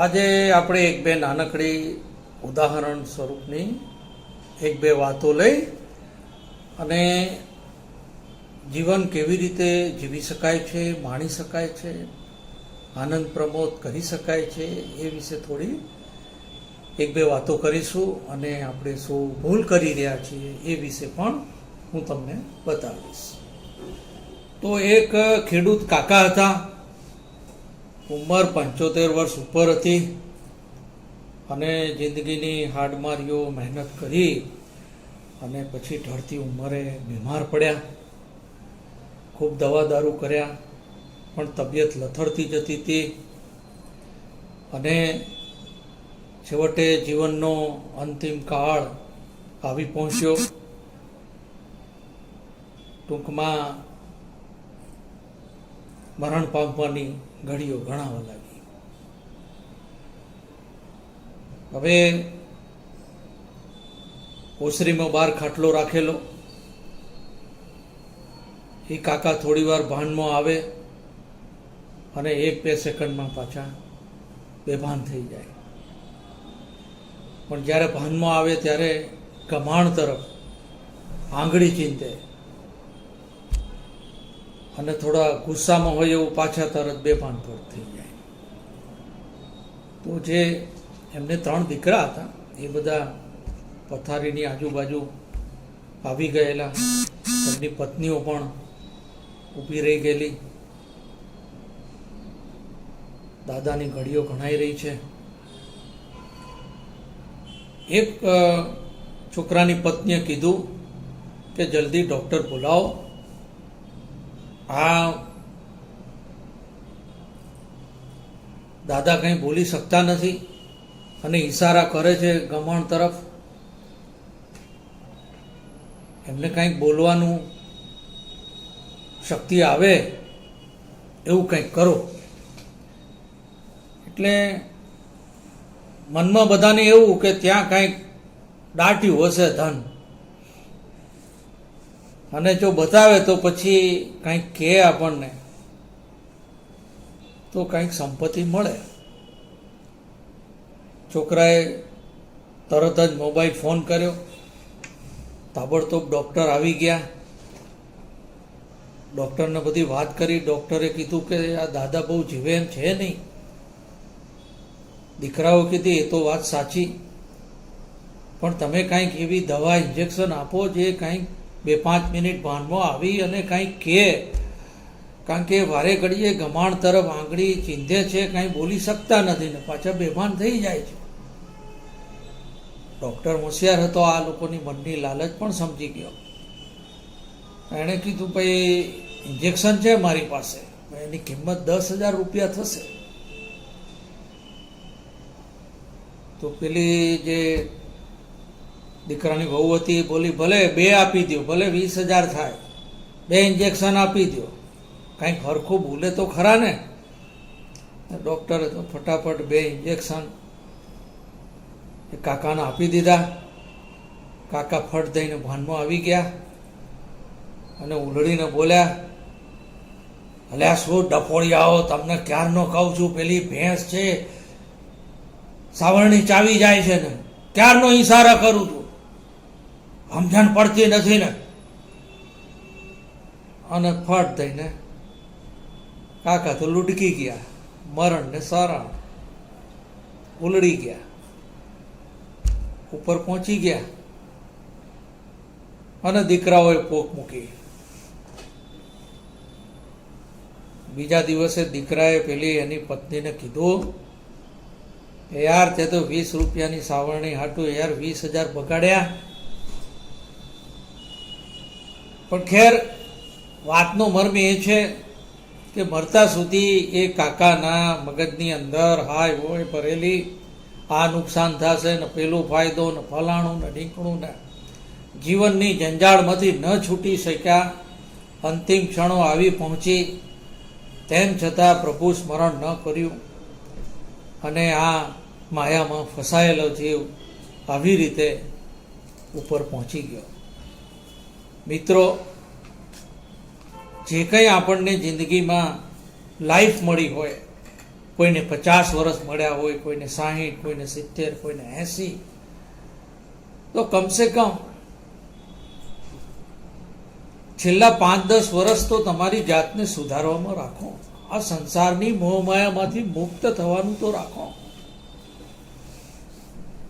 આજે આપણે એક બે નાનકડી ઉદાહરણ સ્વરૂપની એક બે વાતો લઈ અને જીવન કેવી રીતે જીવી શકાય છે, માણી શકાય છે, આનંદ પ્રમોદ કરી શકાય છે એ વિશે થોડી એક બે વાતો કરીશું અને આપણે શું ભૂલ કરી રહ્યા છીએ એ વિશે પણ હું તમને બતાવીશ. તો એક ખેડૂત કાકા હતા. ઉંમર પંચોતેર વર્ષ ઉપર હતી અને જિંદગીની હાડમારીઓ મહેનત કરી અને પછી ઢળતી ઉંમરે બીમાર પડ્યા. ખૂબ દવા દારૂ કર્યા, પણ તબિયત લથડતી જતી હતી અને છેવટે જીવનનો અંતિમ કાળ આવી પહોંચ્યો. ટૂંકમાં મરણ પામવાની ઘડીઓ ગણાવા લાગી હવે ઓસરીમાં બાર ખાટલો રાખેલો. એ કાકા થોડી વાર ભાનમાં આવે અને એક બે સેકન્ડમાં પાછા બેભાન થઈ જાય. પણ જ્યારે ભાનમાં આવે ત્યારે કમાણ તરફ આંગળી ચીંધે. અને થોડા ગુસ્સામાં હોય એવું પાછા તરત બે પર થઈ જાય. તો જે એમને ત્રણ દીકરા હતા, એ બધા પથારીની આજુબાજુ આવી ગયેલા. એમની પત્નીઓ પણ ઊભી રહી ગયેલી. દાદાની ઘડીઓ ગણાઈ રહી છે. એક છોકરાની પત્નીએ કીધું કે જલ્દી ડૉક્ટર બોલાવો. આ દાદા કંઈ બોલી શકતા નથી અને ઈશારા કરે છે ગમણ તરફ. એમને કંઈક બોલવાનું શક્તિ આવે એવું કંઈક કરો. એટલે મનમાં બધાને એવું કે ત્યાં કંઈક દાટ્યું હશે ધન. અને જો બતાવે તો પછી કંઈક કહે આપણને, તો કંઈક સંપત્તિ મળે. છોકરાએ તરત જ મોબાઈલ ફોન કર્યો. તાબડતોબ ડૉક્ટર આવી ગયા. ડૉક્ટરને બધી વાત કરી. ડૉક્ટરે કીધું કે આ દાદા બહુ જીવે એમ છે નહીં. દીકરાઓ કીધી, એ તો વાત સાચી. પણ તમે કાંઈક એવી દવા ઇન્જેક્શન આપો જે કાંઈક બે પાંચ મિનિટ ભાનમાં આવી અને કાંઈ કહે. કારણ કે વારે ઘડીએ ગમાણ તરફ આંગળી ચીંધે છે, કાંઈ બોલી શકતા નથી ને પાછા બેભાન થઈ જાય છે. ડૉક્ટર હોશિયાર હતો, આ લોકોની મનની લાલચ પણ સમજી ગયો. એણે કીધું, ભાઈ, ઇન્જેક્શન છે મારી પાસે. એની કિંમત દસ હજાર રૂપિયા થશે. તો પેલી જે દીકરાની વહુ હતી બોલી, ભલે બે આપી દો ભલે વીસ હજાર થાય. બે ઇન્જેક્શન આપી દો કાંઈક હરખું ભૂલે તો ખરા ને? ડૉક્ટરે તો ફટાફટ બે ઇન્જેક્શન એ કાકાને આપી દીધા. કાકા ફટ દઈને ભાનમાં આવી ગયા અને ઉલડીને બોલ્યા, અલ્યા શું ડફોળિયાઓ તમને ક્યારનો કહું છું, પેલી ભેંસ છે, સાવરણી ચાવી જાય છે ને, ક્યારનો ઈશારા કરું છું? સમજણ પડતી નથી ને. અને ફટ થઈને કાકા તો લૂટકી ગયા, મરણ ને સરણ ઉલડી ગયા, ઉપર પહોંચી ગયા. અને દીકરાઓએ પોક મૂકી. બીજા દિવસે દીકરાએ પેલી એની પત્નીને કીધું યાર, તે તો વીસ રૂપિયાની સાવરણી હાટું યાર વીસ હજાર બગાડ્યા. પણ ખેર, વાતનો મર્મ એ છે કે મરતા સુધી એ કાકાના મગજની અંદર હાય હોય ભરેલી, આ નુકસાન થશે, ને પેલું ફાયદો, ને ફલાણું, ને ઢીંકણું, ને જીવનની જંજાળમાંથી ન છૂટી શક્યા. અંતિમ ક્ષણો આવી પહોંચી. તેમ છતાં પ્રભુ સ્મરણ ન કર્યું. અને આ માયામાં ફસાયેલો જીવ આવી રીતે ઉપર પહોંચી ગયો. મિત્રો, જે કંઈ આપણને જિંદગીમાં લાઈફ મળી હોય, કોઈને પચાસ વર્ષ મળ્યા હોય, કોઈને સાહીઠ, કોઈને સિત્તેર, કોઈને એંસી, તો કમસે કમ છેલ્લા પાંચ દસ વર્ષ તો તમારી જાતને સુધારવામાં રાખો. આ સંસારની મોહમાયામાંથી મુક્ત થવાનું તો રાખો.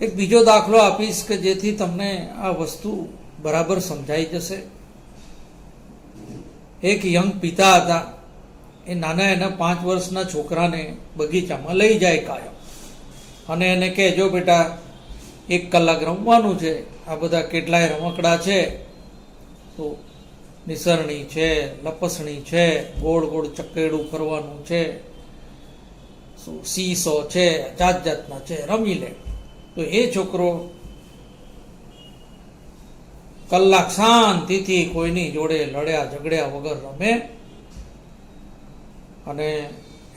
એક બીજો દાખલો આપીશ કે જેથી તમને આ વસ્તુ બરાબર સમજાઈ જશે. એક યંગ પિતા હતા. એ નાના એના પાંચ વર્ષના છોકરાને બગીચામાં લઈ જાય કાયમ. અને એને કહે જો બેટા, એક કલાક રમવાનું છે. આ બધા કેટલાય રમકડા છે. તો નિસરણી છે, લપસણી છે, ગોળ ગોળ ચકેડું ફરવાનું છે. સીસો છે, જાત જાતના છે, રમી લે. તો એ છોકરો કલાક શાંતિથી કોઈની જોડે લડ્યા, ઝઘડ્યા વગર રમે. અને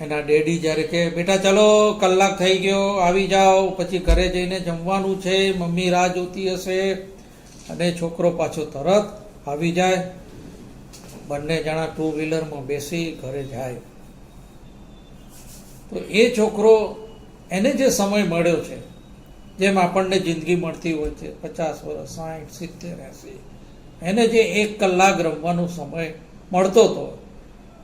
એના ડેડી જ્યારે કે બેટા, ચાલો, કલાક થઈ ગયો, આવી જાઓ, પછી ઘરે જઈને જમવાનું છે, મમ્મી રાહ જોતી હશે. અને છોકરો પાછો તરત આવી જાય. બંને જણા ટુ વ્હીલરમાં બેસી ઘરે જાય. તો એ છોકરો એને જે સમય મળ્યો છે જેમ આપણને જિંદગી મળતી હોય છે, પચાસ વર્ષ સાઠ સિત્તેર, એંસી. એને જે એક કલાક રમવાનો સમય મળતો હતો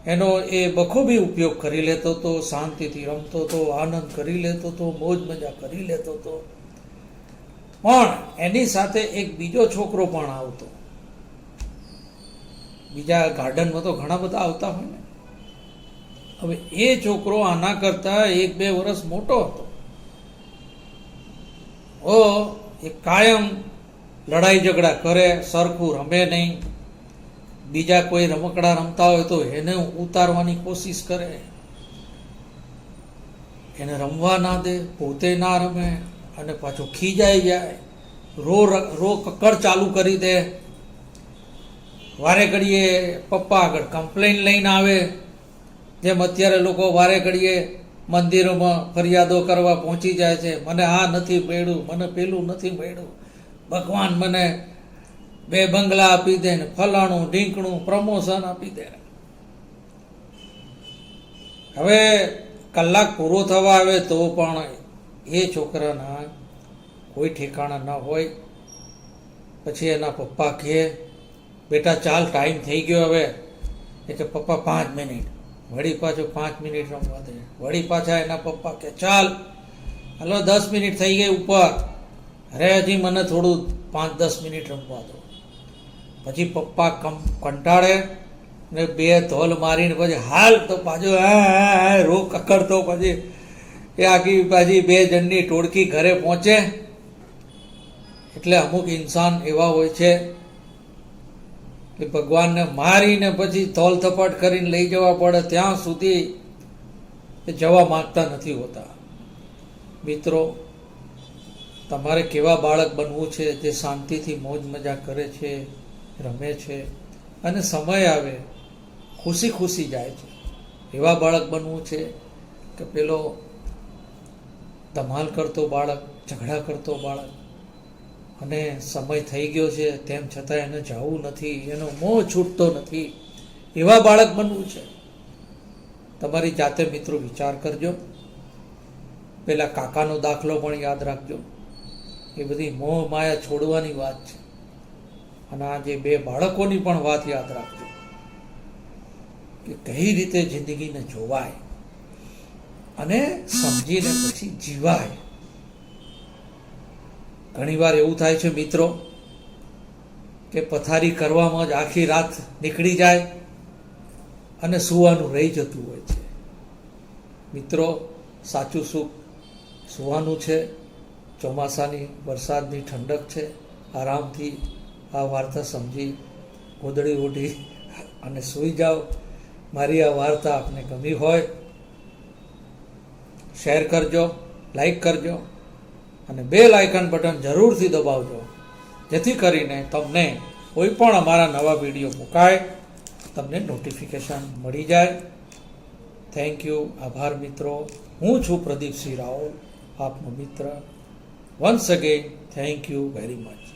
એનો એ બખૂબી ઉપયોગ કરી લેતો હતો શાંતિથી રમતો હતો આનંદ કરી લેતો હતો મોજ મજા કરી લેતો હતો પણ એની સાથે એક બીજો છોકરો પણ આવતો. બીજા ગાર્ડનમાં તો ઘણા બધા આવતા હોય ને. હવે એ છોકરો આના કરતાં એક બે વર્ષ મોટો હતો. ઓ, એ કાયમ લડાઈ ઝઘડા કરે, સરખું રમે નહીં. બીજા કોઈ રમકડા રમતા હોય તો એને ઉતારવાની કોશિશ કરે. એને રમવા ના દે, પોતે ના રમે અને પાછો ખીજાઈ જાય. રો ર- રો કકડ ચાલુ કરી દે. વારે ઘડીએ પપ્પા આગળ કમ્પ્લેન લઈને આવે. જેમ અત્યારે લોકો વારે ઘડીએ મંદિરોમાં ફરિયાદો કરવા પહોંચી જાય છે. મને આ નથી મળ્યું, મને પેલું નથી મળ્યું. ભગવાન મને બે બંગલા આપી દે ને ફલાણું, ઢીંકણું, પ્રમોશન આપી દે. હવે કલાક પૂરો થવા આવે તો પણ એ છોકરાના કોઈ ઠેકાણા ન હોય. પછી એના પપ્પા કહે, બેટા, ચાલ ટાઈમ થઈ ગયો હવે. એટલે પપ્પા, પાંચ મિનિટ. વળી પાછો પાંચ મિનિટ રમવા દે. વળી પાછા એના પપ્પા કે, ચાલ, હલો, દસ મિનિટ થઈ ગઈ ઉપર. અરે, હજી મને થોડું પાંચ, દસ મિનિટ રમવા દો. પછી પપ્પા કમ, કંટાળે ને બે ધોલ મારીને પછી, હાલ, તો પાછો રો કકડતો પછી એ આખી પાછી બે જણની ટોળકી ઘરે પહોંચે. એટલે અમુક ઇન્સાન એવા હોય છે કે ભગવાનને મારીને પછી ધોલ થપાટ કરીને લઈ જવા પડે ત્યાં સુધી એ જવા માગતા નથી હોતા. મિત્રો, તમારે કેવા બાળક બનવું છે જે શાંતિથી મોજ મજા કરે છે, રમે છે અને સમય આવે, ખુશી ખુશી જાય છે. એવા બાળક બનવું છે કે પેલો ધમાલ કરતો બાળક, ઝઘડા કરતો બાળક અને સમય થઈ ગયો છે, તેમ છતાં એને જવું નથી, એનો મોહ છૂટતો નથી. એવા બાળક બનવું છે. તમારી જાતે મિત્રો વિચાર કરજો. પેલા કાકાનો દાખલો પણ યાદ રાખજો. એ બધી મોહ માયા છોડવાની વાત છે. અને આ જે બે બાળકોની પણ વાત યાદ રાખજો. કે કઈ રીતે જિંદગીને જોવાય અને સમજીને પછી જીવાય. ઘણીવાર એવું થાય છે મિત્રો, કે પથારી કરવામાં જ આખી રાત નીકળી જાય અને સુવાનું રહી જતું હોય છે. મિત્રો, સાચું સુખ સુવાનું છે, ચોમાસાની વરસાદની ઠંડક છે, આરામથી આ વાર્તા સમજી, ગોદડી ઓઢી અને સૂઈ જાઓ. મારી આ વાર્તા આપને ગમી હોય, શેર કરજો, લાઈક કરજો. અને બેલ આઇકન બટન જરૂરથી દબાવજો. જેથી કરીને તમને કોઈ પણ અમારા નવા વીડિયો મુકાય, તમને નોટિફિકેશન મળી જાય. થેન્ક યુ આભાર મિત્રો. હું છું પ્રદીપસિંહ રાવ આપનો મિત્ર. Once again thank you very much